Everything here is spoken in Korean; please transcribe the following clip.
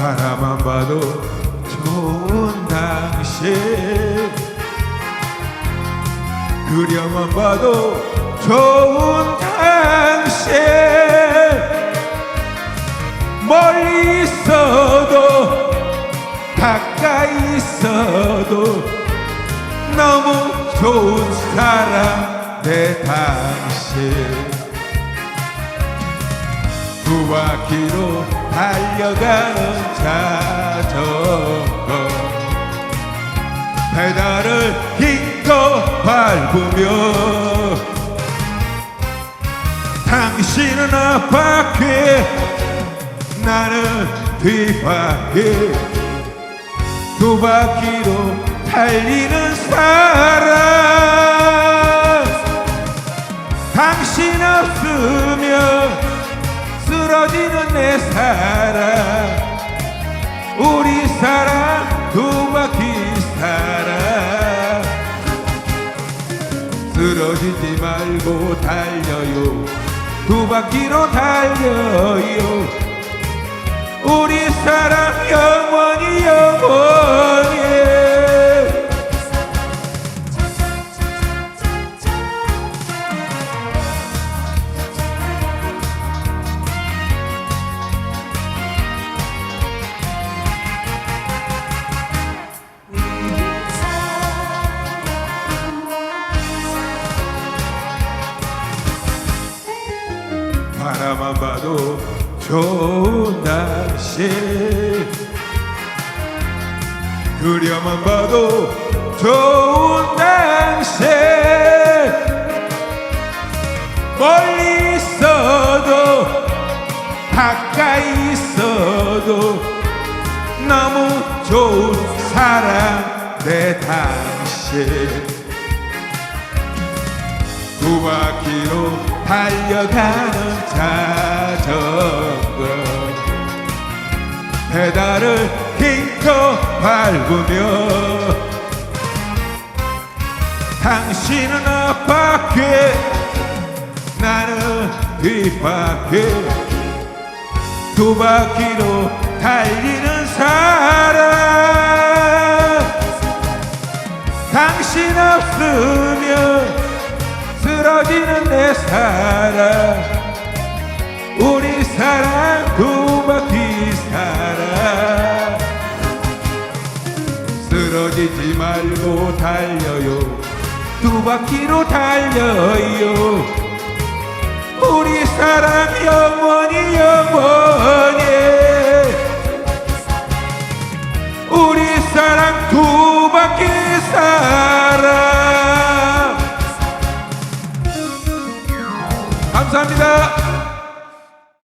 바라만 봐도 좋은 당신. 그려만 봐도 좋은 당신. 멀리 있어도 가까이 있어도 너무 좋은 사람 내 당신. 두 바퀴로 달려가는 자전거. 페달을 힘껏 밟으며 당신은 앞바퀴 나는 뒷바퀴. 두 바퀴로 달리는 사람 쓰러지는 내 사랑. 우리 사랑 두 바퀴 사랑. 쓰러지지 말고 달려요. 두 바퀴로 달려요. 우리 사랑 영원히 영원 바라만 봐도 좋은 날씨. 그려만 봐도 좋은 당신 멀리 있어도 가까이 있어도 너무 좋은 사람 내 당신. 두 바퀴로 달려가는 자전거. 페달을 힘껏 밟으며 당신은 앞바퀴 나는 뒷바퀴. 두 바퀴로 달리는 사람. 당신 없으면 우리는 내 사랑 우리 사랑 두바퀴 사랑 쓰러지지 말고 달려요. 두 바퀴로 달려요. 우리 사랑 영원히 영원히 감사합니다.